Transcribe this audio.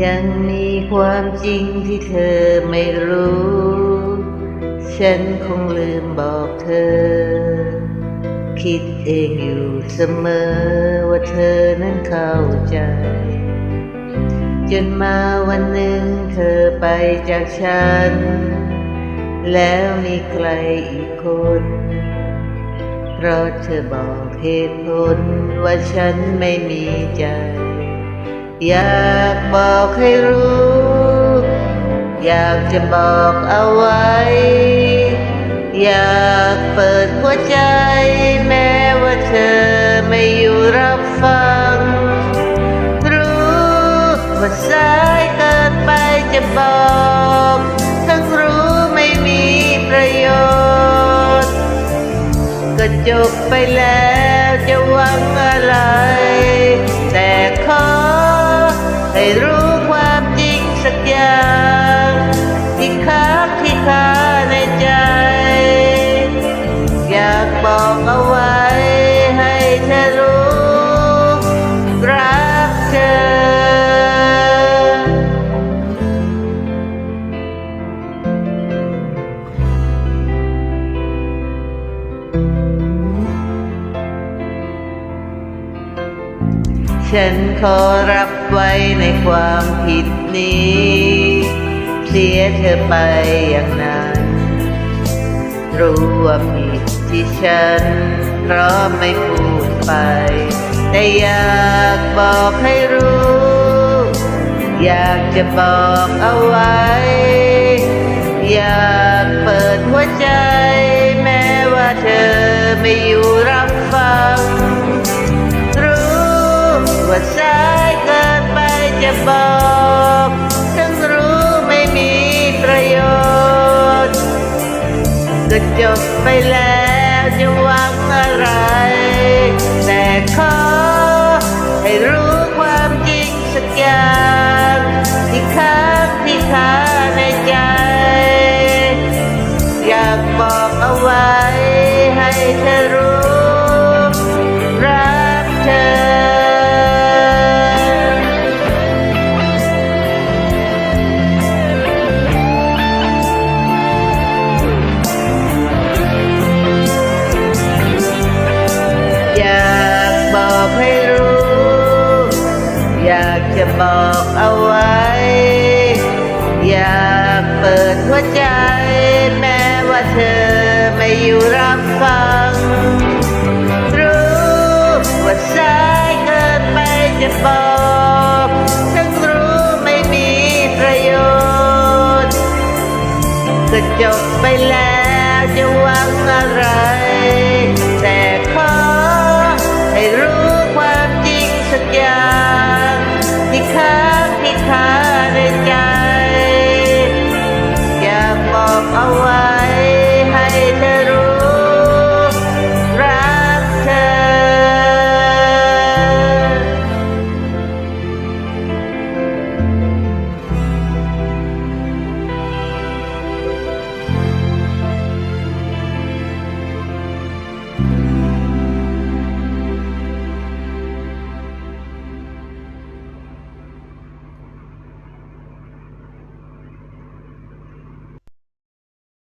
ยังมีความจริงที่เธอไม่รู้ ฉันคงลืมบอกเธอ คิดเองอยู่เสมอว่าเธอนั้นเข้าใจ จนมาวันหนึ่งเธอไปจากฉัน แล้วมีใครอีกคน เพราะเธอบอกเหตุผลว่าฉันไม่มีใจ อยากบอกให้รู้ อยากจะบอกเอาไว้ อยากเปิดหัวใจ แม้ว่าเธอไม่อยู่รับฟัง รู้ว่าสายเกินไปจะบอก ทั้งรู้ไม่มีประโยชน์ก็จบไปแล้วจะหวังอะไร ฉันขอรับไว้ในความผิดนี้ เสียเธอไปอย่างนั้น รู้ว่าผิดที่ฉัน เพราะไม่พูดไป แต่อยากบอกให้รู้ อยากจะบอกเอาไว้ อยากเปิดหัวใจ แม้ว่าเธอไม่อยู่ ว่าสายเกินไปจะบอกทั้งรู้ไม่มีประโยชน์ก็จบไปแล้วจะหวังอะไร แต่ขอให้รู้ความจริงสักอย่างที่ค้างที่คาในใจ อยากบอก จะบอกเอาไว้ อยากเปิดหัวใจ แม้ว่าเธอไม่อยู่รับฟัง รู้ว่าสายเกินไปจะบอกทั้งรู้ไม่มีประโยชน์ก็จบไปแล้วจะหวังอะไรแต่